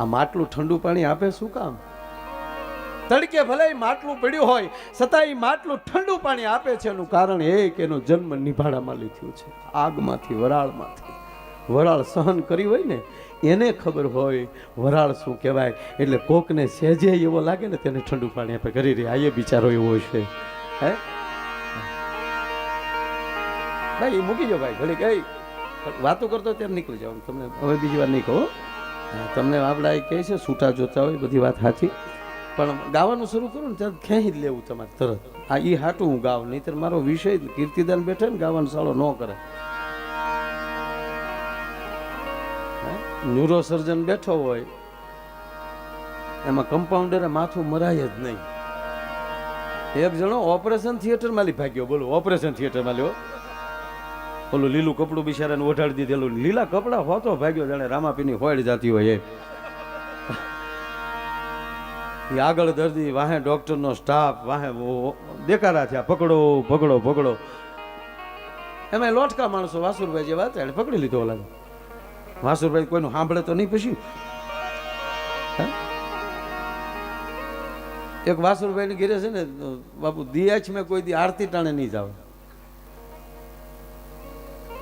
આ માટલું ઠંડુ પાણી આપે શું કામ? તડકે ભલે માટલું પડ્યું હોય, છતાં એ માટલું ઠંડુ પાણી આપે છે એનું કારણ એ કે એનો જન્મ નિભાડામાં લીધું છે. આગમાંથી, વરાળમાંથી. વરાળ સહન કરી હોય ને, એને ખબર હોય, વરાળ શું કહેવાય? એટલે કોકને સહેજે એવો લાગે ને તેને ઠંડુ પાણી આપે. કરી રહ્યા એ બિચારો એવો છે. હે? ભાઈ મૂકી જાઓ ભાઈ ઘડી કઈ વાતો કરતો ત્યારે નીકળી જાઓ. તમને હવે બીજી વાર નહીં કહો તમને આપણા એ કહે છે છૂટા જોતા હોય, બધી વાત સાચી. પણ ગાવાનું શરૂ કરું ને, ત્યારે ખેંચી જ લેવું તમારે તરત. આ એ હાટું હું ગાવ નહીતર મારો વિષય કીર્તિદાન બેઠે ને ગાવાનો સાળો ન કરે. ન્યુરોસર્જન બેઠો હોય, એમાં કમ્પાઉન્ડરે માથું મરાય જ નહીં. એક જણો ઓપરેશન થિયેટરમાં લઈ ભાગ્યો, બોલો, ઓપરેશન થિયેટરમાં લ્યો ઓલું લીલું કપડું બિચારાને ઓઢાડી દીધેલું લીલા કપડા હોતો ભાગ્યો જાણે રામાપીની હોડ જાતી હોય એ. આગળ દર્દી, વાહે ડોક્ટરનો સ્ટાફ, વાહે દેખાડા થયા. પકડો પકડો પકડો. એમાં લોટકા માણસો વાસુરભાઈ જેવા હતા, એને પકડી લીધો ઓલા વાસુરભાઈ કોઈનું સાંભળે તો નહીં પછી? એક વાસુરભાઈની ઘેરે છે ને, બાપુ દિયાચ મેં કોઈ દી આરતી ટાણે નહીં જાવ.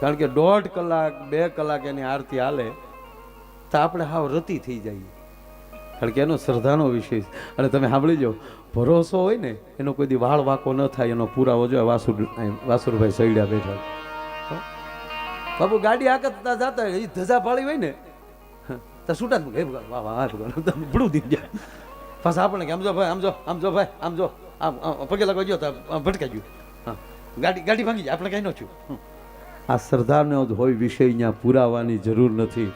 કારણ કે દોઢ કલાક, બે કલાક એની આરતી હાલે, તો આપણે હાવ રતી થઈ જઈએ. કારણ કે એનો શ્રદ્ધાનો વિષય અને તમે સાંભળી જાઓ ભરોસો હોય ને, એનો કોઈ દી વાળ વાકો ન થાય, એનો પુરાવો જોઈએ વાસુર વાસુરભાઈ સૈડ્યા બેઠા? બાપુ, ગાડી આકતતા જતા એ ધજા પાડી હોય ને તો છૂટા જ મૂકે. વાહ વાહ ભડું દી જાય. પાછા આપણે કે, આમ જો ભાઈ, આમ જો આમ જો ભાઈ, આમ જો, આમ પગે લગાવજો, તો ભટકાઈ ગયું. હા. ગાડી ગાડી ભાંગી જાય, આપણે કાંઈ ન થયું. આ શ્રદ્ધાનો જ હોય વિષય અહીંયા પુરાવાની જરૂર નથી.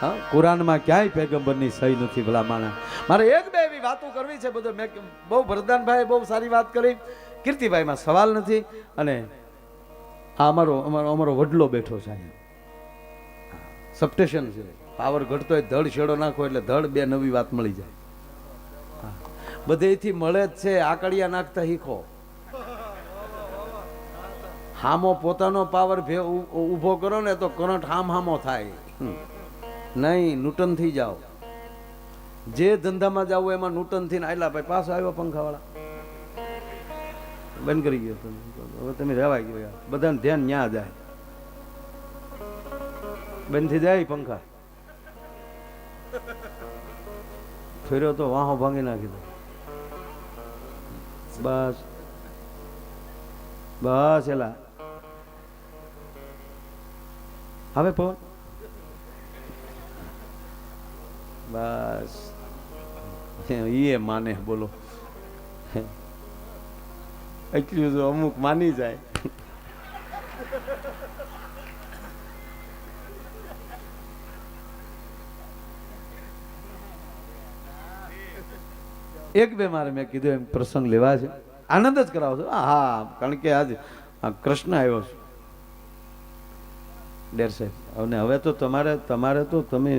હા, કુરાનમાં ક્યાંય પેગમ્બરની સહી નથી ભલા માણા મારે એક બે એવી વાતો કરવી છે બધું. મેં બહુ ભરદાનભાઈ બહુ સારી વાત કરી. કીર્તિભાઈમાં સવાલ નથી અને આ અમારો અમારો અમારો વડલો બેઠો છે અહીંયા. સબસ્ટેશન છે. પાવર ઘટતો હોય ધડ છેડો નાખો એટલે ધડ બે નવી વાત મળી જાય. બધેથી મળે જ છે, આકડિયા નાખતા શીખો. હામો પોતાનો પાવર ઊભો કરો ને તો કરંટ હામ હામો. થાય નહીં નૂટન થઈ જાઓ. જે ધંધામાં જાવ એમાં નૂટન થઈને આયલા ભાઈ પાછો આવ્યો પંખાવાળા. બંધ કરી ગયો હવે તમે રહેવાય ગયો બધાને ધ્યાન ન્યા જાય. બંધ થઈ જાય પંખા. ફેર્યો તો વાહો ભાંગી નાખી દો. બસ. બસ એલા. હવે પવન બસ. એ માને, બોલો. એટલું તો અમુક માની જાય. એક બે મારે મેં કીધું, એમ પ્રસંગ લેવા છે. આનંદ જ કરાવો છો. હા કારણ કે આજ કૃષ્ણ આવ્યો છે. ડેર સાહેબ અને હવે તો તમારે તમારે તો તમે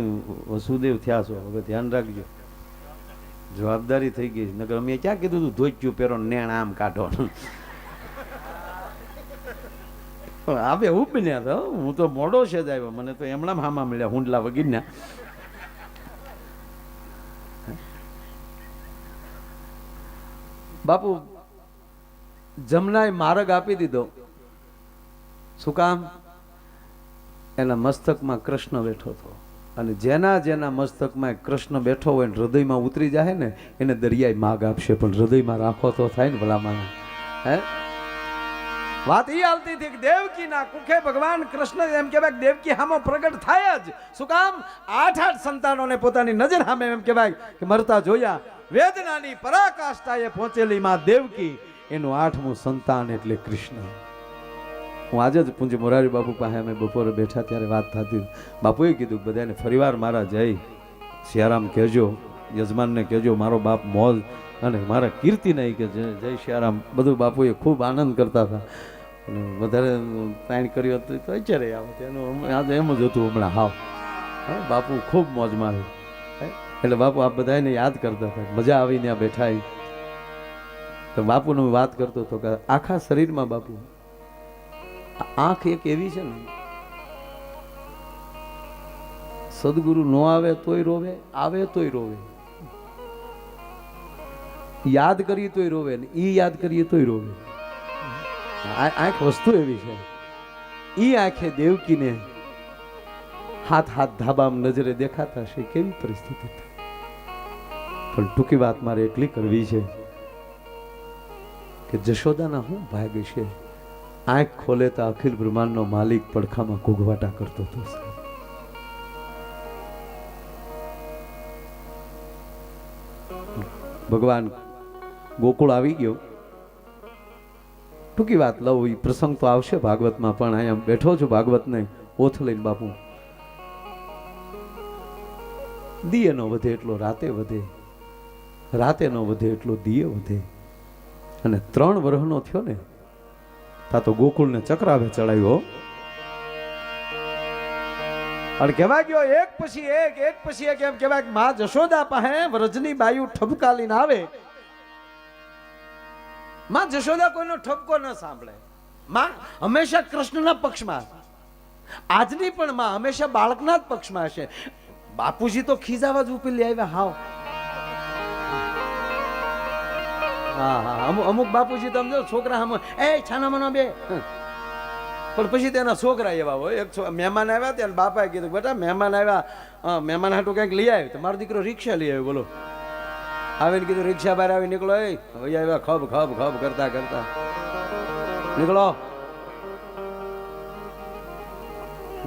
વસુદેવ થયા છો. હવે ધ્યાન રાખજો. જવાબદારી થઈ ગઈ નકર અમે ક્યાં કીધું તું, ધોચ્યું પહેરો નેણ આમ કાઢો પણ આ બે હું બન્યા હતા હું તો મોડો છે જ આવ્યો. મને તો એમણામ હામા મળ્યા હુંડલા વગીરના. બાપુ, જમનાએ માર્ગ આપી દીધો. શું કામ? એના મસ્તકમાં કૃષ્ણ બેઠો હતો. અને જેના જેના મસ્તકમાં કૃષ્ણ બેઠો હોય ને હૃદયમાં ઉતરી જાય ને, એને દરિયાઈ માગ આપશે. પણ હૃદયમાં રાખો તો થાય ને ભલામાં હે? વાત એ આવતી હતી કે દેવકીના કુખે ભગવાન કૃષ્ણ એમ કહેવાય દેવકી હામો પ્રગટ થાય જ. શું કામ? આઠ આઠ સંતાનોને પોતાની નજર સામે એમ કહેવાય કે મરતા જોયા. વેદનાની પરાકાષ્ઠાએ પહોંચેલી માં દેવકી, એનું આઠમું સંતાન એટલે કૃષ્ણ. હું આજે જ પૂંજી મોરારી બાપુ પાસે અમે બપોરે બેઠા ત્યારે વાત થતી. બાપુએ કીધું બધાને ફરીવાર મારા જય. સિયારામ કહેજો, યજમાનને કહેજો, મારો બાપ મોજ અને મારા કીર્તિ નહીં કે જય સિયારામ. બધું બાપુએ ખૂબ આનંદ કરતા હતા. અને વધારે તાણ કર્યું હતું તો અત્યારે આવે એનું આજે એમ જ હતું હમણાં હાવ. બાપુ ખૂબ મોજમાં આવ્યું? એટલે બાપુ આ બધાને યાદ કરતા હતા. મજા આવી ત્યાં બેઠા. તો બાપુનું વાત કરતો હતો કે આખા શરીરમાં બાપુ આ આંખ એક એવી છે ને, સદગુરુ નો આવે તોય રોવે, આવે તોય રોવે. યાદ કરીએ તોય રોવે ને, ઈ યાદ કરીએ તોય રોવે. આંખ વસ્તુ એવી છે. ઈ આંખે દેવકીને હાથ હાથ ધાબામ નજરે દેખાતા હશે, કેવી પરિસ્થિતિ પણ ટૂંકી વાત મારે એટલી કરવી છે કે જશોદાના હું ભાગ્ય છે આંખ ખોલે તો અખિલ બ્રહ્માંડનો માલિક પડખામાં ઘૂઘવાટા કરતો હતો ભગવાન ગોકુળ આવી ગયો. ટૂંકી વાત લઉં એ પ્રસંગ તો આવશે ભાગવતમાં, પણ અહીંયા બેઠો છું ભાગવત ને ઓથ લઈને બાપુ. દિયે નો વધે એટલો, રાતે વધે. રાતે નો વધે એટલો દિયે વધે. અને ત્રણ વર્ષનો થયો ને તા તો ગોકુળને ચક્રાવે ચડાવ્યો. અને કહેવા ગયો, એક પછી એક એક પછી એક એમ કહેવાયમાં જશોદા પાસે વ્રજની બાયુ ઠપકા આવે. માં જશોદા કોઈનો ઠપકો ન સાંભળે. માં હંમેશા કૃષ્ણના પક્ષમાં આજની પણ માં હંમેશા બાળકના જ પક્ષમાં હશે. બાપુજી તો ખીજાવા જ ઉપેલી આવ્યા, હાવ. હા હા અમુક અમુક બાપુજી તમે છોકરા હમ એ, છાના મનો બે. પણ પછી તેના છોકરા એવા હોય. એક મહેમાન આવ્યા ત્યાં બાપાએ કીધું, બેટા, મહેમાન આવ્યા. મહેમાન હાટું કંઈક લઈ આવ્યો. તો મારો દીકરો રિક્ષા લઈ આવ્યો, બોલો. આવીને કીધું, રિક્ષા બહાર આવી નીકળો, એ. હવે આવ્યા ખબ ખબ ખબ કરતા કરતા. નીકળો.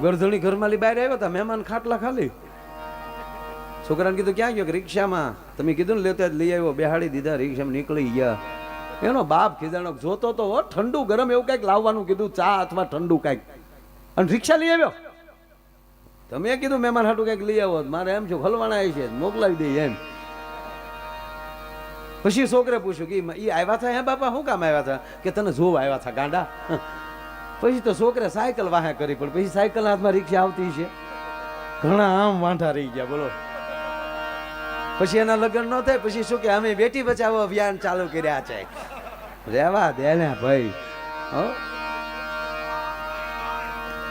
ગરધણી ઘરમાં બહાર આવ્યા હતા મહેમાન ખાટલા ખાલી. છોકરાને કીધું, ક્યાં ગયો? કે રિક્ષામાં. તમે કીધું ને લેતા લઈ આવ્યો, બેહાડી દીધા રિક્ષામાં નીકળી ગયા. એનો બાપ ખીજાણો જોતો તો ઠંડુ ગરમ એવું કંઈક લાવવાનું કીધું, ચા અથવા ઠંડુ કંઈક. અને રિક્ષા લઈ આવ્યો. તમે કીધું, મહેમાન હાટું કંઈક લઈ આવો. મારે એમ છું હલવાણા છે, મોકલાવી દઈએ એમ. પછી છોકરે પૂછ્યું કે એ આવ્યા હતા હે બાપા? શું કામ આવ્યા હતા કે, તને જોવા આવ્યા હતા ગાંડા. પછી તો છોકરે સાયકલ વાહે કરી, પણ પછી સાયકલ હાથમાં રિક્ષા આવતી છે. ઘણા આમ વાંઢા રહી ગયા, બોલો. પછી એના લગ્ન ન થાય, પછી શું કે અમે બેટી બચાવો અભિયાન ચાલુ કર્યા છે. રેવા દે ને ભાઈ, હો.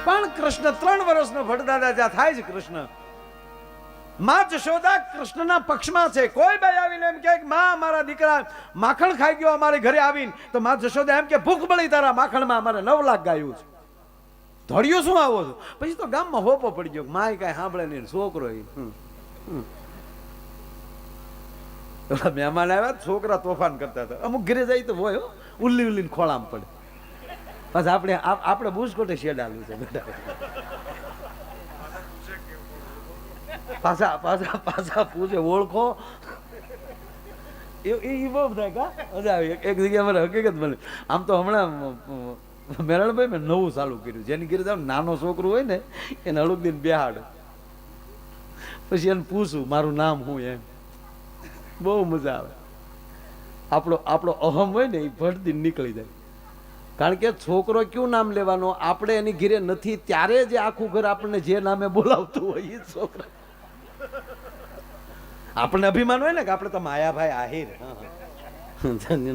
પણ કૃષ્ણ ત્રણ વર્ષનો ભટદાદા જ્યાં થાય છે કૃષ્ણ, માં જશોદા કૃષ્ણના પક્ષમાં છે. કોઈ ભાઈ આવીને એમ કે, માં, મારા દીકરા, માખણ ખાઈ ગયો અમારે ઘરે આવીને. તો માં જશોદા એમ કે, ભૂખ બળી તારા માખણમાં અમારે નવ લાખ ગાયું છે. ધોળિયો શું આવો છો? પછી તો ગામમાં હોપો પડી ગયો માય કાંઈ સાંભળે નહીં, છોકરો ઈ. હમ, હમ. મહેમાન આવ્યા છોકરા તોફાન કરતા હતા. અમુક ઘરે જાય તો હોય ઉલ્લી ઉલ્લી ખોળામ પડે. પાછા આપણે આપ- આપણે બુસકોટે શેડાલું છે બધા. પાછા પાછા પાછા પૂછે ઓળખો? એ એ બહુ થાય કા? મજા આવી. એક- જગ્યા મને હકીકત બની આમ તો હમણાં મેરણભાઈ મેં નવું ચાલુ કર્યું. જેની ઘરે જાવ નાનો છોકરો હોય ને એને હળુક દિન બેહાડ. પછી એને પૂછું મારું નામ હું એમ. બહુ મજા આવે. આપણો આપણો અહમ હોય ને એ ભરતી નીકળી જાય. કારણ કે છોકરો કયું નામ લેવાનો? આપણે એની ઘીરે નથી, ત્યારે જે આખું ઘર આપણને જે નામે બોલાવતું હોય એ છોકરા. આપણને અભિમાન હોય ને કે આપણે તો માયાભાઈ આહિર.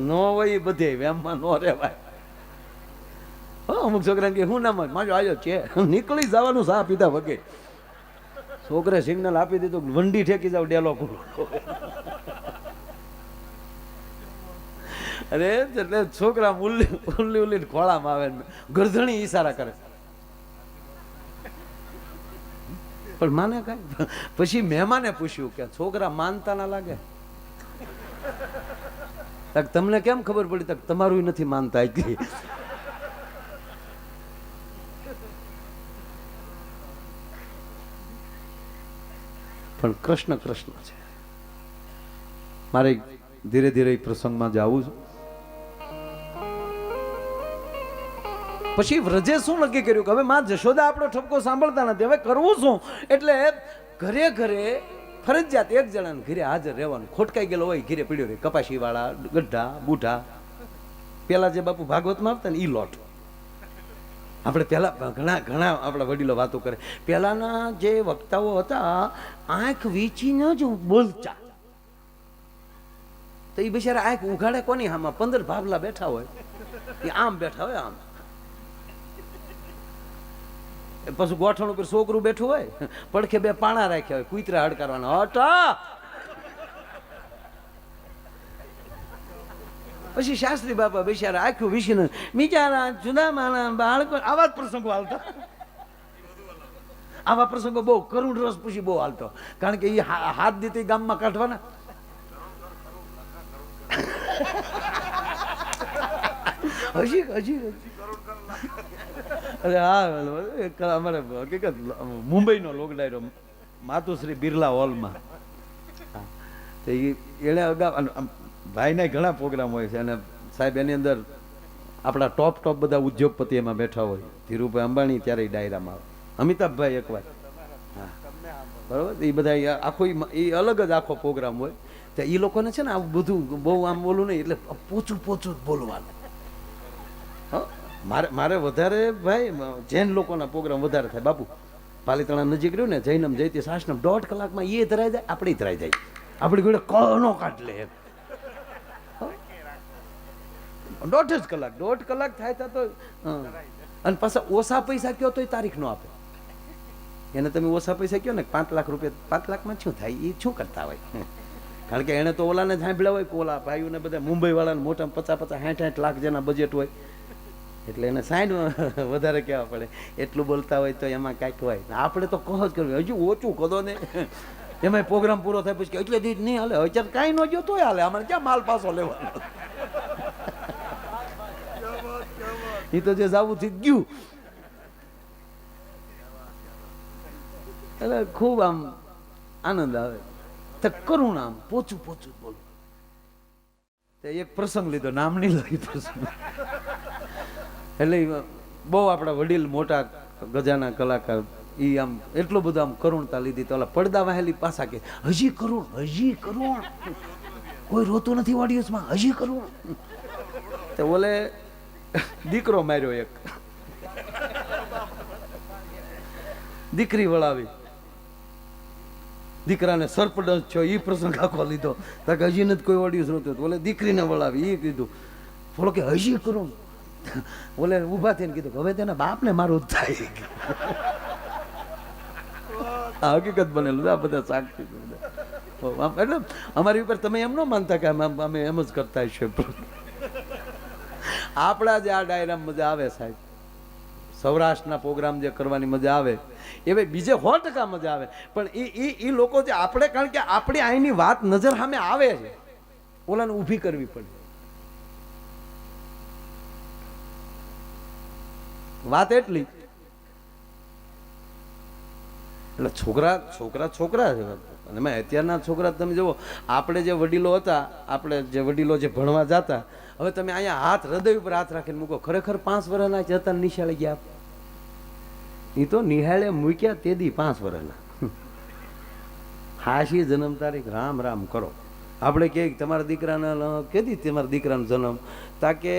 નો હોય એ બધે, વેમમાં નો ભાઈ અમુક છોકરાને કે શું નામ? માજો આયો છે. નીકળી જવાનું સા પીધા વગે છોકરે સિગ્નલ આપી દીધું, વંડી ઠેકી જાવ ડેલો પૂરો. અરે એટલે છોકરા ઉલ્લી ઉલ્લી ઉલ્લી ખોળામાં આવે ને ગરધણી ઈશારા કરે. પણ માને કઈ? પછી મહેમાને પૂછ્યું કે છોકરા માનતા ના લાગે? તક તમને કેમ ખબર પડી? તક તમારું નથી માનતા એટલી. પણ કૃષ્ણ કૃષ્ણ છે. મારે ધીરે ધીરે પ્રસંગમાં જવું છે. પછી વ્રજે શું નક્કી કર્યું કે હવે માં જશોદા આપણો ઠપકો સાંભળતા નથી, હવે કરવું શું? એટલે ઘરે ઘરે ફરજિયાત એક જણાને ઘરે હાજર રહેવાનું. ખોટકાઈ ગયેલો હોય, ઘરે પીડ્યો રહે કપાસી વાળા ગઢા, બુઢા. પેલા જે બાપુ ભાગવતમાં આવતા ને એ લોટ. આપણે પહેલા ઘણા ઘણા આપણા વડીલો વાતો કરે. પહેલાના જે વક્તાઓ હતા, આંખ વીચીને જ બોલતા. તો એ બિચારા આંખ ઉઘાડે કોની આમાં પંદર ભાવલા બેઠા હોય. એ આમ બેઠા હોય આમ. પછી ગોઠણ ઉપર છોકરું બેઠું હોય, પડખે બે પાણા રાખ્યા હોય, કુતરા હડકારવાના. હટા! પછી શાસ્ત્રી બાપા બિચારા આખું વિષય બિચારા જુદા માણા બાળકો, આવા જ પ્રસંગો હાલતા. આવા પ્રસંગો બહુ કરુણ રસ પછી બહુ હાલતો. કારણ કે એ હાથ દીધી ગામમાં કાઢવાના. હજી હજી. અરે હા અમારે હકીકત મુંબઈનો લોક ડાયરો માતુશ્રી બિરલા હોલમાં. તો એણે અગાઉ ભાઈને ઘણા પ્રોગ્રામ હોય છે અને સાહેબ એની અંદર આપણા ટોપ ટોપ બધા ઉદ્યોગપતિ એમાં બેઠા હોય. ધીરુભાઈ અંબાણી ત્યારે ડાયરામાં આવે. અમિતાભભાઈ એકવાર હા. બરાબર? એ બધા આખો એ અલગ જ આખો પ્રોગ્રામ હોય. તો એ લોકોને છે ને આવું બધું બહુ આમ બોલું નહીં એટલે પોચું પોચું જ બોલવાનું. હં? મારે મારે વધારે ભાઈ જૈન લોકોના પ્રોગ્રામ વધારે થાય. બાપુ પાલિતાણા નજીક રહ્યું ને, જૈનમ જયતી સાસનમ, દોઢ કલાકમાં એ ધરાઈ જાય, આપણે ધરાઈ જાય. આપણી જોડે કનો કાઢ લે. દોઢ જ કલાક, દોઢ કલાક થાય તો. અને પાછા ઓછા પૈસા કયો તો તારીખ નો આપે. એને તમે ઓછા પૈસા કયો ને, પાંચ લાખ રૂપિયા, પાંચ લાખમાં શું થાય? એ શું કરતા હોય? કારણ કે એને તો ઓલાને સાંભળ્યા હોય કોલા ભાઈઓને બધા મુંબઈ વાળાને મોટા પચાસ પચાસ, સાઠ સાઠ લાખ જેના બજેટ હોય. એટલે એને સાઈડ વધારે કહેવા પડે. એટલું બોલતા હોય તો એમાં કાંઈક હોય. આપણે તો કહો જ કરવું હજુ ઓછું કદો ને. એમાં પ્રોગ્રામ પૂરો થાય પછી એટલે દીધ નહીં હાલે. અત્યારે કાંઈ ન તોય હાલે. અમારે ક્યાં માલ પાછો લેવાનો? એ તો જે જાવું થી ગયું. એટલે ખૂબ આમ આનંદ આવે. તો કરુણ આમ, પોચું પોચું બોલું. એક પ્રસંગ લીધો. નામ નહીં લઈ પ્રસંગ. એટલે બહુ આપણા વડીલ મોટા ગજાના કલાકાર એ આમ એટલો બધો આમ કરુણતા લીધી તો ઓલા પડદા વાહેલી પાછા કે, હજી કરુણ હજી કરુણ. કોઈ રોતું નથી ઓડિયન્સમાં, હજી કરુણ. તો ઓલે દીકરો માર્યો એક. દીકરી વળાવી. દીકરાને સર્પદંશ છો એ પ્રસંગ આખો લીધો. તો કે હજી નથી કોઈ ઓડિયન્સ નહોતું. બોલે દીકરીને વળાવી એ કીધું. બોલો કે, હજી કરું બોલે, ઊભા થઈને કીધું હવે તેના બાપને મારું થાય. આ હકીકત બનેલું આ બધા સાક્ષી. એટલે અમારી ઉપર તમે એમ ન માનતા કે અમે એમ જ કરતા છીએ આપણા જે આ ડાયરામાં મજા આવે સાહેબ. સૌરાષ્ટ્રના પ્રોગ્રામ જે કરવાની મજા આવે, એ ભાઈ બીજે સો ટકા મજા આવે. પણ એ એ એ લોકો જે આપણે, કારણ કે આપણી અહીંની વાત નજર સામે આવે છે, ઓલાને ઊભી કરવી પડે. વાત એટલી. એટલે છોકરા છોકરા છોકરા છે. અને એમાં અત્યારના છોકરા તમે જુઓ, આપણે જે વડીલો હતા, આપણે જે વડીલો જે ભણવા જતા, હવે તમે અહીંયા હાથ, હૃદય ઉપર હાથ રાખીને મૂકો. ખરેખર પાંચ વર્ષના જતા નિશાળી ગયા એ તો નિહાળે મૂક્યા તે દી પાંચ વર્ષના હાશી જન્મ તારીખ, રામ રામ કરો. આપણે કહે તમારા દીકરાના કેદી તમારા દીકરાનો જન્મ? તાકે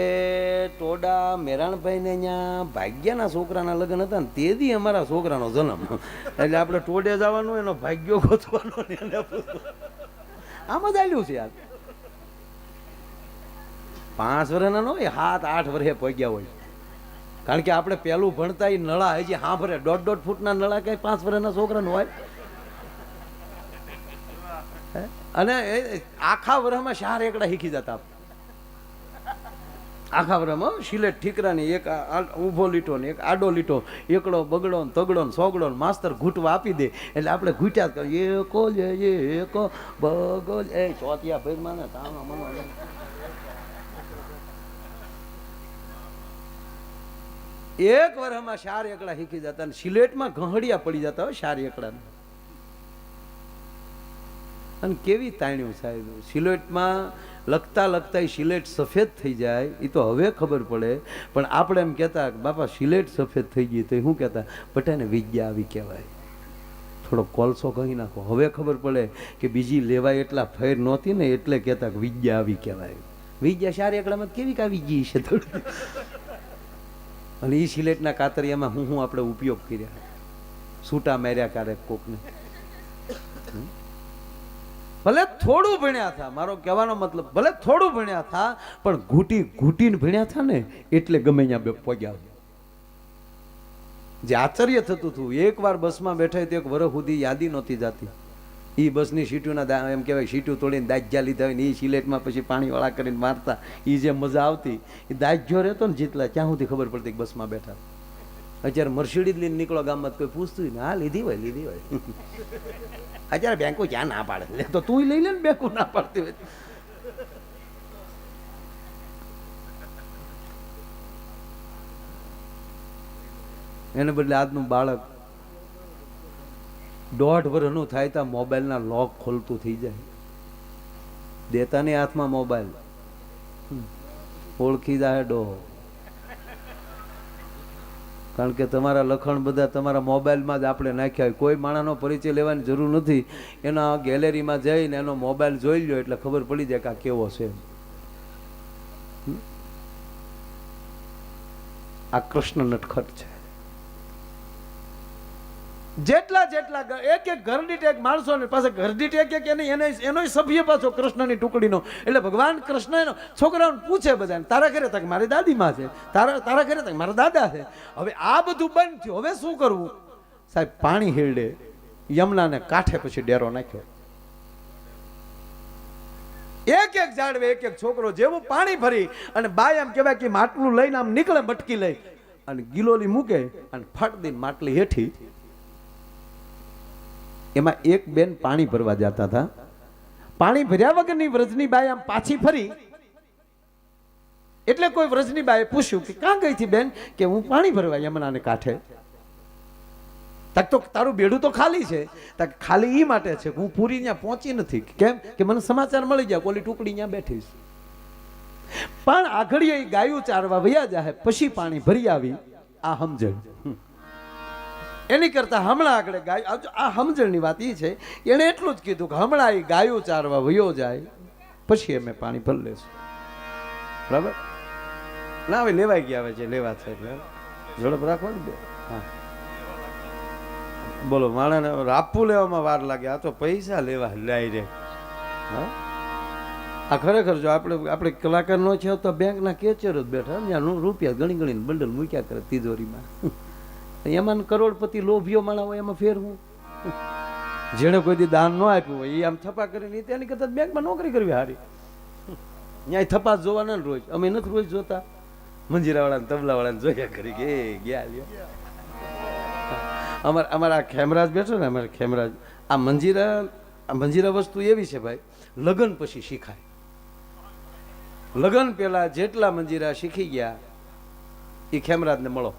ટોડા મેરાણભાઈને અહીંયા ભાગ્યના છોકરાના લગ્ન હતા ને તેથી અમારા છોકરાનો જન્મ. એટલે આપણે ટોડે જવાનું એનો ભાગ્યો ગોતવાનો ને. આમ જ આવ્યું છે યાર. પાંચ વર્ષના ન હોય, સાત, આઠ વર્ષે પગ્યા હોય. કારણ કે આપણે પહેલું ભણતા એ નળા, હજી હા ભરે દોઢ દોઢ ફૂટના નળા કઈ પાંચ વર્ષના છોકરાનું હોય? હે? અને આખા વરહમાં ચાર એકડા શીખી જતા આખા વરહમાં સિલેટ ઠીકરાની એક ઊભો લીટો ને એક આડો લીટો, એકડો બગડો ને તગડો ને સોગડો ને માસ્તર ઘૂંટવા આપી દે. એટલે આપણે ઘૂંટ્યા જ કરીએ એકો લે એકો બગો લે એ. ચોતિયા ભાઈ માને તામા મને એક વર્ષમાં ચાર એકડા શીખી જતા અને સિલેટમાં ઘહડિયા પડી જતા હોય ચાર એકડા અને કેવી તાણ્યું સાહેબ? સિલેટમાં લખતા લખતા એ સિલેટ સફેદ થઈ જાય એ તો હવે ખબર પડે. પણ આપણે એમ કહેતા કે બાપા, સિલેટ સફેદ થઈ ગઈ તો શું કહેતા, બટાને વિદ્યા આવી કહેવાય. થોડો કોલસો કહી નાખો. હવે ખબર પડે કે બીજી લેવાય એટલા ફેર નહોતી ને એટલે કહેતા કે વિદ્યા આવી કહેવાય. વિદ્યા સારી એકડામાં કેવી કાવી ગઈ છે થોડી? અને એ સિલેટના કાતરિયામાં હું હું આપણે ઉપયોગ કર્યા? સૂટા માર્યા ક્યારેક કોકને? ભલે થોડું ભણ્યા હતા મારો કહેવાનો મતલબ, ભલે થોડું ભણ્યા થા, પણ ઘૂંટી ઘૂંટીને ભણ્યા હતા ને, એટલે ગમે ત્યાં બે પગ્યા જે આશ્ચર્ય થતું હતું, એકવાર બસમાં બેઠા તો એક વરસ સુધી યાદી નહોતી જાતી. એ બસની સીટોના એમ કહેવાય સીટું તોડીને દાજ્યા લીધા હોય ને એ સિલેટમાં પછી પાણીવાળા કરીને મારતા. એ જે મજા આવતી એ દાજ્યો રહેતો ને જીતલા ત્યાં સુધી ખબર પડતી બસમાં બેઠા. અત્યારે મર્સિડીઝ લઈને નીકળો ગામમાં કોઈ પૂછતું ને, હા, લીધી હોય લીધી હોય. અત્યારે બેંકો ક્યાં ના પાડે. લે તો તું લઈ લે ને બેંકો ના પાડતી હોય એને બદલે આજનું બાળક દોઢ વર્ષનું થાય ત્યાં મોબાઈલના લોક ખોલતું થઈ જાય. દેતાની હાથમાં મોબાઈલ ઓળખી જાય ડો કારણ કે તમારા લખણ બધા તમારા મોબાઈલમાં જ આપણે નાખ્યા હોય. કોઈ માણસનો પરિચય લેવાની જરૂર નથી. એના ગેલેરીમાં જઈને એનો મોબાઈલ જોઈ લો એટલે ખબર પડી જાય કે આ કેવો છે. આ કૃષ્ણ નટખટ છે. જેટલા જેટલા એક એક ઘર દીઠ એક માણસો પાસે ઘર દીઠ એક એક એની એને એનો સભ્ય પાછો કૃષ્ણની ટુકડીનો. એટલે ભગવાન કૃષ્ણ એનો છોકરાઓને પૂછે બધાને, તારા ઘરે તક મારી દાદીમાં છે? તારા તારા ઘરે તક મારા દાદા છે? હવે આ બધું બંધ થયું. હવે શું કરવું? સાહેબ, પાણી હેરડે યમુનાને કાંઠે પછી ડેરો નાખ્યો. એક એક ઝાડવે, એક એક છોકરો જેવું પાણી ભરી અને બાય એમ કહેવાય કે માટલું લઈને આમ નીકળે મટકી લઈ. અને ગિલોલી મૂકે અને ફટ દઈને માટલી હેઠી એમાં એક બેન પાણી ભરવા જતા હતા. પાણી ભર્યા વગરની વ્રજની બાઈ આમ પાછી ફરી. એટલે કોઈ વ્રજની બાએ પૂછ્યું કે ક્યાં ગઈ હતી બેન? કે હું પાણી ભરવા યમુનાને કાંઠે? તક તો તારું બેડું તો ખાલી છે. તક ખાલી એ માટે છે હું પૂરી ત્યાં પહોંચી નથી. કેમ? કે મને સમાચાર મળી ગયા કોલી ટુકડી ત્યાં બેઠી છે. પણ આગળ ગાયું ચારવા વયા જાય પછી પાણી ભરી આવી. આ સમજણ. એની કરતાં હમણાં આગળ ગાય આ સમજણની વાત એ છે, એણે એટલું જ કીધું કે હમણાં એ ગાયું ચારવા વયો જાય, પછી અમે પાણી ભરી લેશું. બરાબર? ના, હવે લેવાઈ ગયા આવે છે લેવા છે એટલે. ઝડપ રાખો ને બે. હા. બોલો, માણસને આપવું લેવામાં વાર લાગે. આ તો પૈસા લેવા લાઈ રે આ ખરેખર જો આપણે આપણે કલાકાર નો છે તો બેંકના કેચર જ બેઠા ત્યાં રૂપિયા ગણી ગણીને બંડલ મૂક્યા કરે તિજોરીમાં. એમાં કરોડપતિ લોભીઓ માણા હોય એમાં ફેર હું જેણે કોઈ દી દાન ન આપ્યું હોય એ આમ થપા કરીને તેની કરતા બેંકમાં નોકરી કરવી હારી. ત્યાં થપા જોવાના રોજ. અમે નથી રોજ જોતા. મંજીરાવાળાને, તબલાવાળાને જોયા કરી કે ગયા લ્યો. અમારા અમારા ખેમરાજ બેઠો ને, અમારા ખેમરાજ, આ મંજીરા આ મંજીરા વસ્તુ એવી છે ભાઈ, લગ્ન પછી શીખાય. લગ્ન પહેલાં જેટલા મંજીરા શીખી ગયા એ ખેમરાજને મળો.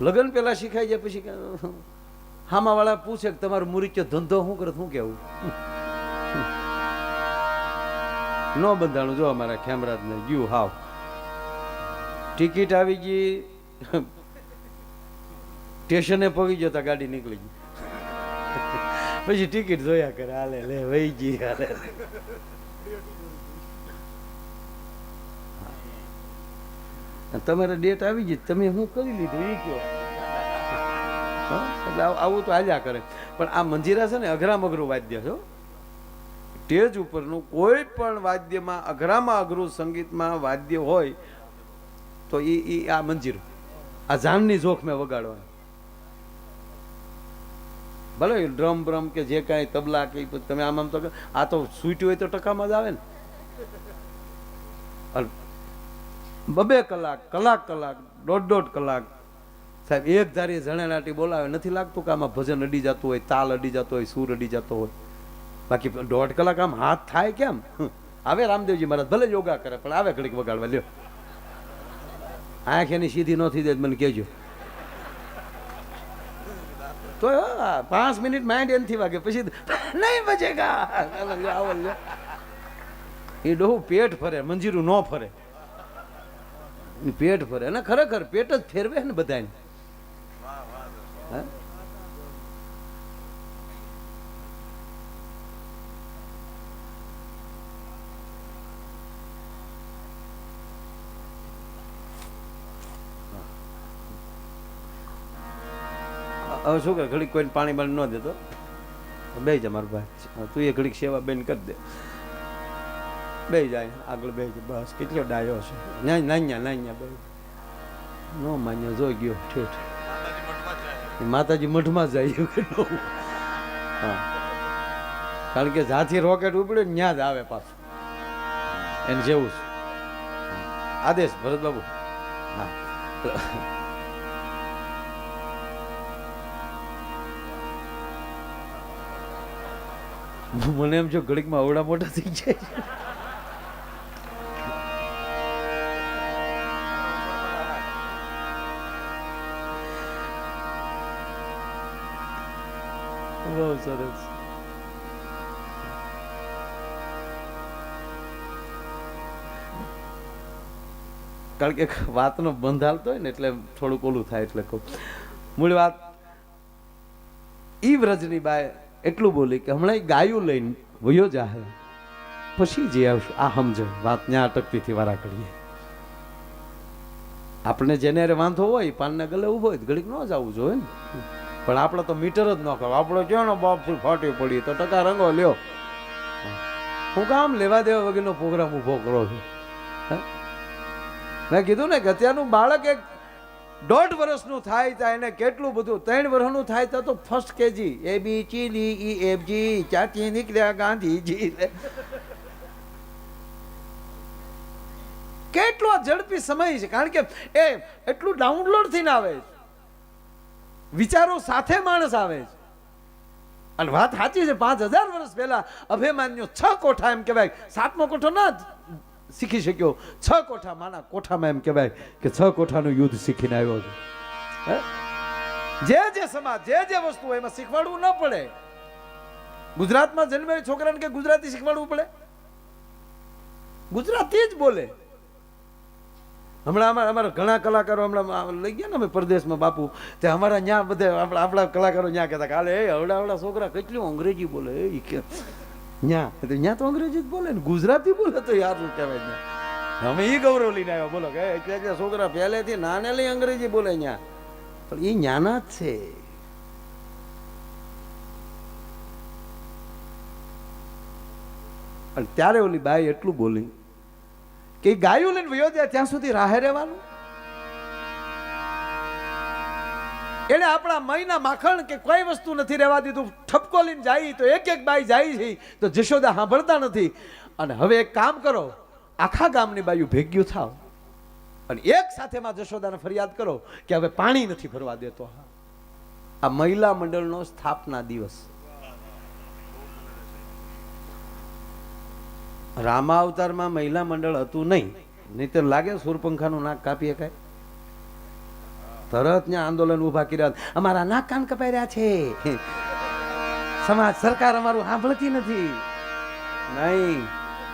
લગ્ન પેલા શીખાઈ જાય પછી હામા વાળા પૂછે કે તમારો મુરીચો ધંધો શું કરે, શું કેવું ન બંધાણું, જો અમારા ખેમરાજને ગયું હાવ. ટિકિટ આવી ગઈ, સ્ટેશને પગી ગયો ગાડી નીકળી ગઈ. પછી ટિકિટ જોયા કરે, હાલે, લે, વહી ગઈ, હાલે તમારે ડેટ આવી ગઈ, તમે શું કરી લીધું? એ કહો. એટલે આવ- તો હાલ્યા કરે. પણ આ મંજીરા છે ને અઘરામ અઘરું વાદ્ય છો સ્ટેજ ઉપરનું કોઈ પણ વાદ્યમાં, અઘરામાં અઘરું સંગીતમાં વાદ્ય હોય, તો એ એ આ મંજીર. આ જાનની જોખ મેં વગાડવા ભલે ડ્રમ બ્રમ કે જે કાંઈ તબલા કે તમે આમ આમ તો આ તો સુઈટી હોય તો ટકામાં જ આવે ને. બબે કલાક કલાક કલાક, દોઢ દોઢ કલાક. સાહેબ, એક ધારી જણેલાટી બોલાવે. નથી લાગતું કે આમાં ભજન અડી જતું હોય, તાલ અડી જતો હોય, સૂર અડી જતો હોય. બાકી દોઢ કલાક આમ હાથ થાય કેમ? આવે રામદેવજી મહારાજ, ભલે યોગા કરે, પણ આવે ઘડીક વગાડવા. લ્યો. આંખ એની સીધી ન થઈ જાય મને કહેજો. તો પાંચ મિનિટ માઇન્ડ એનથી વાગે. પછી નહીં બચેગા. એ ડોહું પેટ ફરે, મંજીરું ન ફરે. પેટ ભરે. અને ખરેખર પેટ જ ફેરવે ને બધાને. હવે શું કરે ઘડીક કોઈને પાણી બાણી ન દેતો? બે જ મારું ભાઈ તું એ ઘડીક સેવા બેન કરી દે. બે જાય આગળ બે બસ, કેટલો ડાયો છે. નાન્યા નાન્યા બે નો માન્ય, જો ગયો, ઠેઠ. માતાજી મઠમાં જાય કારણ કે જ્યાંથી રોકેટ ઉપડે ત્યાં જ આવે પાછું. એને જેવું છે. આદેશ, ભરતબાબુ. હા. મને એમ જો ઘડીકમાં અવડા મોટા થઈ જાય. સરસ કારણ કે વાતનો બંધ હાલતો હોય ને એટલે થોડુંક ઓલું થાય એટલે કહું. મૂળ વાત, ઈ વ્રજની બાય એટલું બોલી કે હમણાં ગાયું લઈને વયો જાહે પછી જે આવશું, આ સમજે વાત ત્યાં અટકતી થી વારા કરીએ આપણે જેને વાંધો હોય પાનના ગલે ઊભો હોય ઘડીક ન જવું જોઈએ ને. પણ આપણે તો મીટર જ ન કરો આપણે ક્યાં બાપ ફાટી પડી તો ટકા રંગો લ્યો. હું કામ લેવા દેવા વગરનો પ્રોગ્રામ ઊભો કરો છું? મેં કીધું ને કે અત્યારનું બાળક એક દોઢ વર્ષનું થાય ત્યાં એને કેટલું બધું, ત્રણ વર્ષનું થાય ત્યાં તો ફર્સ્ટ કેજી એ બી ચી ડી ઈ એફ જી ચાચી નીકળ્યા ગાંધીજી કેટલો ઝડપી સમય છે. કારણ કે એ એટલું ડાઉનલોડ થઈને આવે. છે વિચારો સાથે માણસ આવે છે. અને વાત સાચી છે, પાંચ હજાર વર્ષ પહેલા અભિમાન્યુ છ કોઠા એમ કહેવાય. સાતમો કોઠો ના શીખી શક્યો. છ કોઠા, માના કોઠામાં એમ કહેવાય કે છ કોઠાનું યુદ્ધ શીખીને આવ્યો છે? જે જે સમાજ, જે જે વસ્તુ હોય એમાં શીખવાડવું ન પડે. ગુજરાતમાં જન્મે છોકરાને કે ગુજરાતી શીખવાડવું પડે? ગુજરાતી જ બોલે. હમણાં અમારા અમારા ઘણા કલાકારો હમણાં લઈ ગયા ને અમે પરદેશમાં બાપુ. તે અમારા ત્યાં બધે આપણા આપણા કલાકારો ત્યાં કહેતા કે, હાલે, એ હવડા હવડા છોકરા, કેટલું અંગ્રેજી બોલે? એ કે ત્યાં ત્યાં તો અંગ્રેજી જ બોલે ને, ગુજરાતી બોલે તો યાર શું કહેવાય ત્યાં અમે એ ગૌરવ લઈને આવ્યા, બોલો કે એટલે છોકરા પહેલેથી નાને લઈ અંગ્રેજી બોલે ત્યાં પણ એ જ્ઞાના જ છે. અને ત્યારે ઓલી બાઈ એટલું બોલી કે ગાયું લઈને વયો જાય ત્યાં સુધી રાહે રહેવાનું? એને આપણા મહિના માખણ કે કોઈ વસ્તુ નથી રહેવા દીધું, ઠપકો લઈને જાય તો એક એક બાઈ જાય છે, તો જશોદા સાંભળતા નથી. અને હવે એક કામ કરો, આખા ગામની બાયું ભેગ્યું થાવ. અને એક સાથેમાં જશોદાને ફરિયાદ કરો કે હવે પાણી નથી ભરવા દેતો. આ મહિલા મંડળનો સ્થાપના દિવસ. રામા અવતારમાં મહિલા મંડળ હતું નહીં, નહીતર લાગે સુરપંખાનું નાક કાપી શકાય? તરત ત્યાં આંદોલન ઊભા કર્યા. અમારા નાક કાન કપાઈ રહ્યા છે. સમાજ સરકાર અમારું સાંભળતી નથી. નહીં.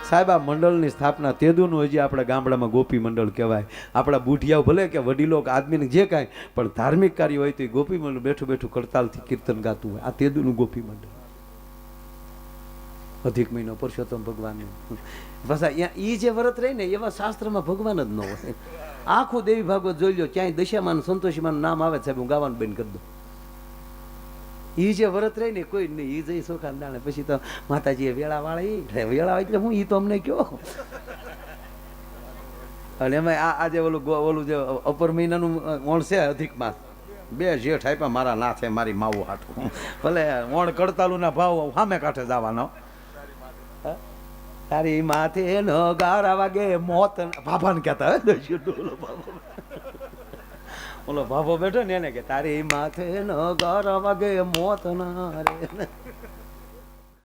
સાહેબ, આ મંડળની સ્થાપના તેદુનું હજી આપણા ગામડામાં ગોપી મંડળ કહેવાય. આપણા બુઢિયાઓ ભલે કે વડીલો કે આદમીને જે કાંઈ, પણ ધાર્મિક કાર્ય હોય તો એ ગોપી મંડળ બેઠું બેઠું કરતાલથી કીર્તન ગાતું હોય. આ તેદુનું ગોપી મંડળ. અધિક મહિનો પુરુષોત્તમ ભગવાન બસ અહીંયા એ જે વ્રત રહે ને, એવા શાસ્ત્રમાં ભગવાન જ ન હોય. આખું દેવી ભાગવત જોઈ લો ક્યાંય દશામાન, સંતોષીમાનું નામ આવે સાહેબ, હું ગાવાનું બંધ કરી દઉં. એ જે વ્રત રહે ને, કોઈ નહીં. એ જઈ સોખા દાણે. પછી તો માતાજીએ વેળા વાળી. વેળા એટલે હું એ તો અમને કયો? અને એમાં આ આજે ઓલું ઓલું જે અપર મહિનાનું ઓણ છે અધિક માસ. બે જેઠ આપ્યા મારા નાથે, મારી માવું હાટું. ભલે ઓણ કડતાલુના ભાવ સામે કાંઠે જવાનો. તારી માથે નો ગારા વાગે મોત બાબાને કહેતા હે દસ્યુ ડોલો બાબો ઓલો બાબો બેઠો ને એને કે તારી માથે નો ગારા વાગે મોત ના રે